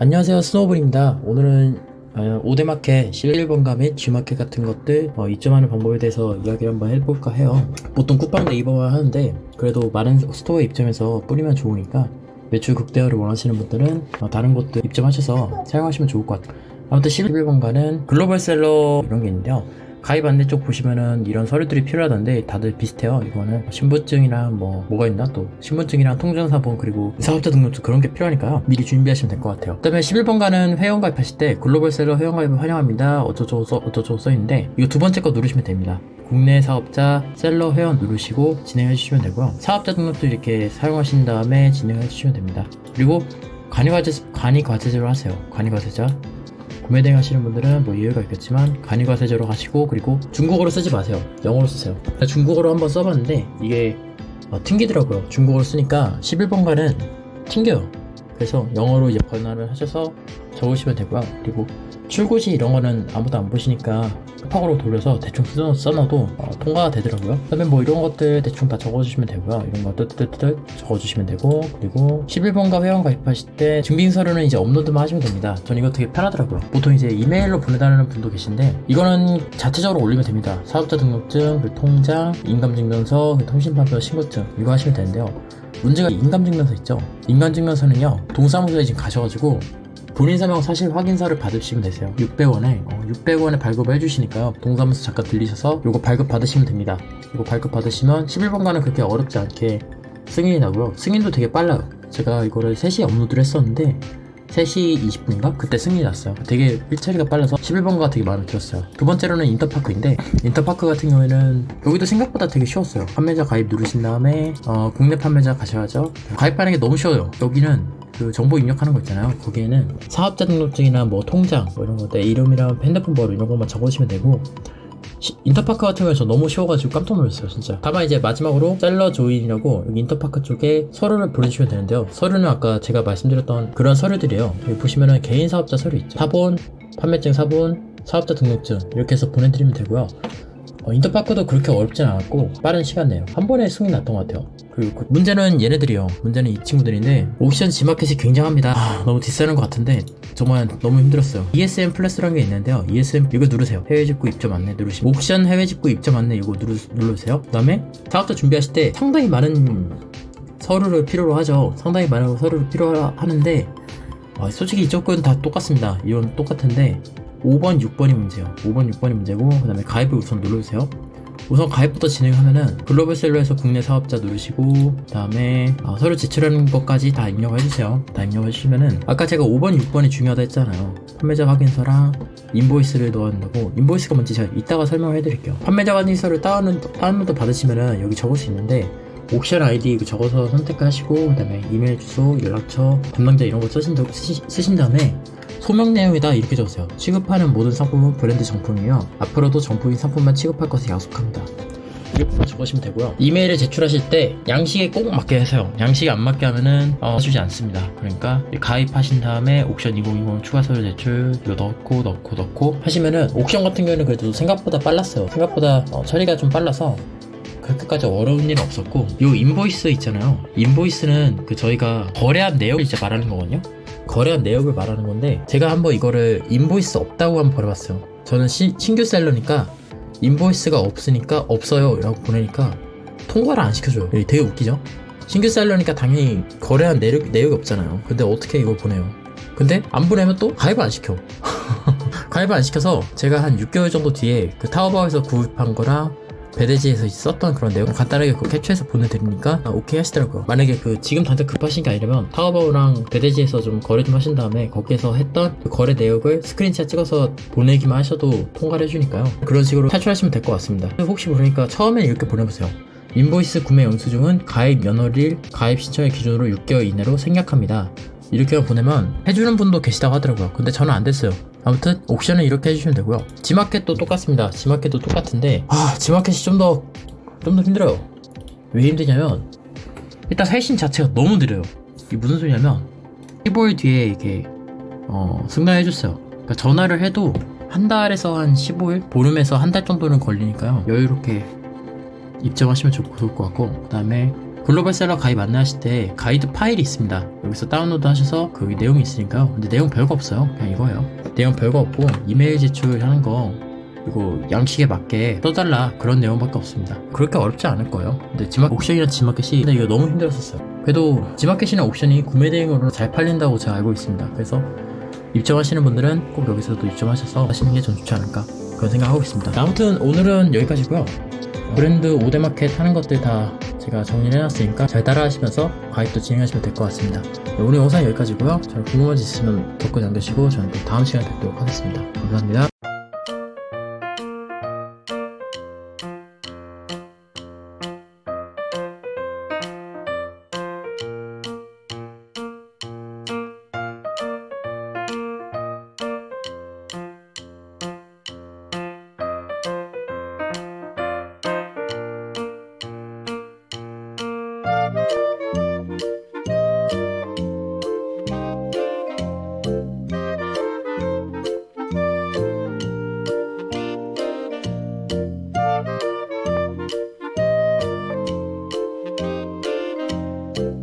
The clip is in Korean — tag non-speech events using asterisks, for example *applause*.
안녕하세요 스노우볼입니다. 오늘은 어, 오데마켓, 실일번가 및 G마켓 같은 것들 어, 입점하는 방법에 대해서 이야기를 한번 해볼까 해요. 보통 쿠팡 네이버만 하는데 그래도 많은 스토어에 입점해서 뿌리면 좋으니까 매출 극대화를 원하시는 분들은 어, 다른 곳들 입점하셔서 사용하시면 좋을 것 같아요. 아무튼 11번가는 글로벌 셀러 이런 게 있는데요 가입 안내 쪽 보시면은 이런 서류들이 필요하던데 다들 비슷해요. 이거는 신분증이랑 뭐 뭐가 있나 또 신분증이랑 통장사본 그리고 사업자 등록증 그런 게 필요하니까요. 미리 준비하시면 될 것 같아요. 그다음에 11번가는 회원 가입하실 때 글로벌 셀러 회원 가입을 환영합니다. 어쩌저쩌 써 어쩌저쩌 써 있는데 이거 두 번째 거 누르시면 됩니다. 국내 사업자 셀러 회원 누르시고 진행해 주시면 되고요. 사업자 등록도 이렇게 사용하신 다음에 진행해 주시면 됩니다. 그리고 간이 과제 간이 과제제로 하세요. 간이 과제자 구매 대행 하시는 분들은 뭐 이해가 있겠지만 간이과세제로 하시고 그리고 중국어로 쓰지 마세요. 영어로 쓰세요. 중국어로 한번 써봤는데 이게 어, 튕기더라고요. 중국어로 쓰니까 11번가는 튕겨요. 그래서 영어로 이제 번안을 하셔서 적으시면 되고요. 그리고 출고지 이런 거는 아무도 안 보시니까 급하고로 돌려서 대충 써- 써놔도 어, 통과가 되더라고요. 그다음에 뭐 이런 것들 대충 다 적어주시면 되고요. 이런 거 뜨뜨뜨뜨 적어주시면 되고 그리고 11번가 회원 가입하실 때 증빙 서류는 이제 업로드만 하시면 됩니다. 전 이거 되게 편하더라고요. 보통 이제 이메일로 보내달라는 분도 계신데 이거는 자체적으로 올리면 됩니다. 사업자 등록증 그리고 통장 인감증명서 통신판표 신고증 이거 하시면 되는데요. 문제가 인감증명서 있죠. 인감증명서는요 동사무소에 지금 가셔가지고 본인 설명 사실 확인서를 받으시면 되세요. 600원에 600원에 발급을 해주시니까요. 동사무소 잠깐 들리셔서 이거 발급 받으시면 됩니다. 이거 발급 받으시면 11번가는 그렇게 어렵지 않게 승인이 나고요. 승인도 되게 빨라요. 제가 이거를 3시에 업로드를 했었는데 3시 20분인가? 그때 승인이 났어요. 되게 일처리가 빨라서 11번가가 되게 마음에 들었어요. 두 번째로는 인터파크인데 인터파크 같은 경우에는 여기도 생각보다 되게 쉬웠어요. 판매자 가입 누르신 다음에 어, 국내 판매자 가셔야죠. 가입하는 게 너무 쉬워요. 여기는 그 정보 입력하는 거 있잖아요. 거기에는 사업자 등록증이나 뭐 통장 뭐 이런 거, 내 이름이랑 핸드폰 번호 이런 것만 적으시면 되고 시- 인터파크 같은 경우는 저 너무 쉬워가지고 깜짝 놀랐어요 진짜. 다만 이제 마지막으로 셀러 조인이라고 여기 인터파크 쪽에 서류를 보내주시면 되는데요. 서류는 아까 제가 말씀드렸던 그런 서류들이에요. 여기 보시면은 개인 사업자 서류 있죠. 사본 판매증 사본 사업자 등록증 이렇게 해서 보내드리면 되고요 어, 인터파크도 그렇게 어렵진 않았고 빠른 시간 내요 한 번에 승인 났던 것 같아요. 그리고 그 문제는 얘네들이요. 문제는 이 친구들인데 옵션 G마켓이 굉장합니다. 아, 너무 뒷사는 것 같은데 정말 너무 힘들었어요. ESM 플러스라는 게 있는데요. ESM 이거 누르세요. 해외 직구 입점 안내 누르시고 옵션 해외 직구 입점 안내 이거 누르, 누르세요. 그 다음에 사업자 준비하실 때 상당히 많은 서류를 필요로 하죠. 상당히 많은 서류를 필요로 하는데 아, 솔직히 이쪽은 다 똑같습니다. 이건 똑같은데 5번, 6번이 문제예요. 5번, 6번이 문제고 그 다음에 가입을 우선 눌러주세요. 우선 가입부터 진행하면은 글로벌 셀러에서 국내 사업자 누르시고 그다음에 어, 서류 제출하는 것까지 다 입력해 주세요. 다 입력해 주시면은 아까 제가 5번, 6번이 중요하다 했잖아요. 판매자 확인서랑 인보이스를 넣어야 한다고 인보이스가 뭔지 제가 이따가 설명해 드릴게요. 판매자 확인서를 다운 다운로드 받으시면은 여기 적을 수 있는데 옵션 아이디 적어서 선택하시고 그다음에 이메일 주소, 연락처, 담당자 이런 거 쓰신, 다- 쓰시, 쓰신 다음에 소명 내용에다 이렇게 적으세요. 취급하는 모든 상품은 브랜드 정품이며 앞으로도 정품인 상품만 취급할 것을 약속합니다. 이렇게 적으시면 되고요. 이메일을 제출하실 때 양식에 꼭 맞게 하세요. 양식에 안 맞게 하면은 어, 해주지 않습니다. 그러니까 가입하신 다음에 옥션 2020 추가 서류 제출 이거 넣고 넣고 넣고 하시면은 옥션 같은 경우는 그래도 생각보다 빨랐어요. 생각보다 어, 처리가 좀 빨라서 그렇게까지 어려운 일은 없었고 요 인보이스 있잖아요. 인보이스는 그 저희가 거래한 내용을 이제 말하는 거거든요. 거래한 내역을 말하는 건데 제가 한번 이거를 인보이스 없다고 한번 보내봤어요. 저는 시- 신규 셀러니까 인보이스가 없으니까 없어요 라고 보내니까 통과를 안 시켜줘요. 되게 웃기죠? 신규 셀러니까 당연히 거래한 내역, 내역이 없잖아요. 근데 어떻게 이걸 보내요? 근데 안 보내면 또 가입을 안 시켜. *laughs* 가입을 안 시켜서 제가 한 6개월 정도 뒤에 그 타오바오에서 구입한 거랑 배대지에서 썼던 그런 내용 간단하게 그 캡처해서 보내드리니까 아, 오케이 하시더라고요. 만약에 그 지금 당장 급하신 게 아니라면 타오바오랑 배대지에서 좀 거래 좀 하신 다음에 거기에서 했던 그 거래 내역을 스크린샷 찍어서 보내기만 하셔도 통과를 해주니까요. 그런 식으로 탈출하시면 될 것 같습니다. 혹시 모르니까 처음에 이렇게 보내보세요. 인보이스 구매 영수증은 가입 연월일 가입 신청일 기준으로 6개월 이내로 생략합니다. 이렇게 보내면 해주는 분도 계시다고 하더라고요. 근데 저는 안 됐어요. 아무튼 옥션은 이렇게 해주시면 되고요. 지마켓도 똑같습니다. 지마켓도 똑같은데 아 지마켓이 좀 더 좀 더 힘들어요. 왜 힘드냐면 일단 회신 자체가 너무 느려요. 이게 무슨 소리냐면 15일 뒤에 이게 어, 승낙해줬어요. 그러니까 전화를 해도 한 달에서 한 15일, 보름에서 한 달 정도는 걸리니까요. 여유롭게 입점하시면 좋, 좋을 것 같고 그 다음에 글로벌 셀러 가입 안내하실 때 가이드 파일이 있습니다. 여기서 다운로드 하셔서 그 내용이 있으니까요. 근데 내용 별거 없어요. 그냥 이거예요. 내용 별거 없고 이메일 제출하는 거 그리고 양식에 맞게 써달라 그런 내용밖에 없습니다. 그렇게 어렵지 않을 거예요. 근데 지마 옥션이나 지마켓이 근데 이거 너무 힘들었었어요. 그래도 지마켓이나 옥션이 구매 대행으로 잘 팔린다고 제가 알고 있습니다. 그래서 입점하시는 분들은 꼭 여기서도 입점하셔서 하시는 게좀 좋지 않을까 그런 생각하고 있습니다. 아무튼 오늘은 여기까지고요. 브랜드 5대 마켓 하는 것들 다 제가 정리를 해놨으니까 잘 따라하시면서 가입도 진행하시면 될 것 같습니다. 네, 오늘 영상 여기까지고요. 잘 궁금한 점 있으면 댓글 남겨주시고 저는 또 다음 시간에 뵙도록 하겠습니다. 감사합니다.